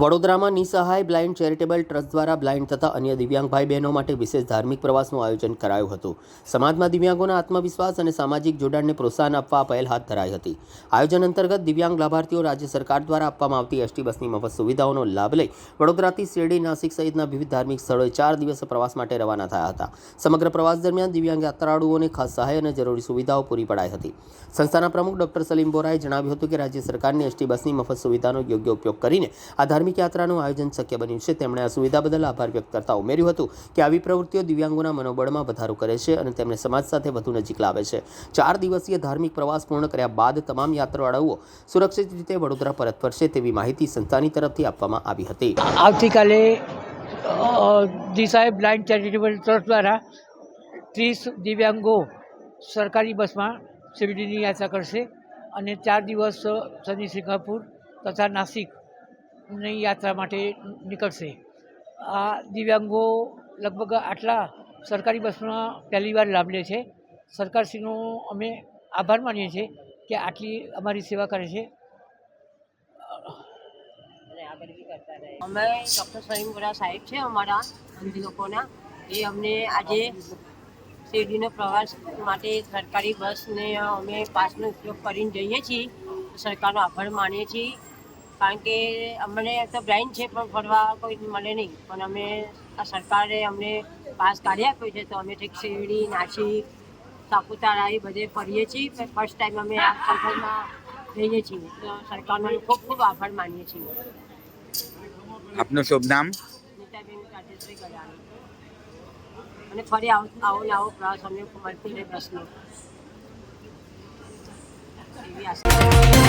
વડોદરામાં નિસહાય blind charitable trust દ્વારા બ્લાઇન્ડ તથા અન્ય દિવ્યાંગ ભાઈ બહેનો માટે વિશેષ ધાર્મિક પ્રવાસનું આયોજન કરાયું હતું. સમાજમાં દિવ્યાંગોના આત્મવિશ્વાસ અને સામાજિક જોડાણને પ્રોત્સાહન આપવા પહેલ હાથ ધરાઈ હતી. આયોજન અંતર્ગત દિવ્યાંગ લાભાર્થીઓ રાજ્ય સરકાર દ્વારા આપવામાં આવતી એસટી બસની મફત સુવિધાઓનો લાભ લઈ વડોદરાથી શિરડી, નાસિક સહિતના વિવિધ ધાર્મિક સ્થળોએ ચાર દિવસ પ્રવાસ માટે રવાના થયા હતા. સમગ્ર પ્રવાસ દરમિયાન દિવ્યાંગ યાત્રાળુઓને ખાસ સહાય અને જરૂરી સુવિધાઓ પૂરી પડાઈ હતી. સંસ્થાના પ્રમુખ ડોક્ટર સલીમ બોરાએ જણાવ્યું હતું કે રાજ્ય સરકારની એસટી બસની મફત સુવિધાનો યોગ્ય ઉપયોગ કરીને આ ધાર્મિક યાત્રાનું આયોજન શક્ય બન્યું છે. તેમણે આ સુવિધા બદલ આભાર વ્યક્ત કરતા ઉમેર્યું હતું કે આવી પ્રવૃત્તિઓ દિવ્યાંગોના મનોબળમાં વધારો કરે છે અને તેમને સમાજ સાથે વધુ નજીક લાવે છે. ચાર દિવસીય ધાર્મિક પ્રવાસ પૂર્ણ કર્યા બાદ તમામ યાત્રાળુઓ સુરક્ષિત રીતે વડોદરા પરત ફરશે તેવી માહિતી સંસ્થાની તરફથી આપવામાં આવી હતી. આવતીકાલે દિશાએ બ્લાઇન્ડ ચેરિટેબલ ટ્રસ્ટ દ્વારા ત્રીસ દિવ્યાંગો સરકારી બસમાં શિરડીની યાત્રા કરશે અને ચાર દિવસ શનિ સિંગાપુર તથા નાસિકની યાત્રા માટે નીકળશે. આ દિવ્યાંગો લગભગ આટલા સરકારી બસમાં પહેલી વાર લાભ લે છે. સરકારશ્રીનો અમે આભાર માનીએ છીએ કે આટલી અમારી સેવા કરે છે. અમે ડૉક્ટર સલીમપુરા સાહેબ છે અમારા અંધી લોકોના. એ અમને આજે શેરડીનો પ્રવાસ માટે સરકારી બસને અમે પાસનો ઉપયોગ કરીને જઈએ છીએ. સરકારનો આભાર માનીએ છીએ. કારણ કે અમને તો બ્લાઇન્ડ છે પણ ફરવા કોઈ મળે નહીં. પણ અમે આ સરકારે અમને પાસ કાઢી આપ્યો છે તો અમે ઠીક શિરડી નાસિક સાપુતારા એ બધે ફરીએ છીએ. ફર્સ્ટ ટાઈમ અમે આ સરકારમાં જઈએ છીએ. તો સરકારનો ખૂબ ખૂબ આભાર માનીએ છીએ. આપનું શુભ નામ? નીતાબેન રાજેશ્રી ગજાણી અને ફરી આવો આવો ને આવો પ્રવાસ અમને મળતી રહે બસનો એવી આશા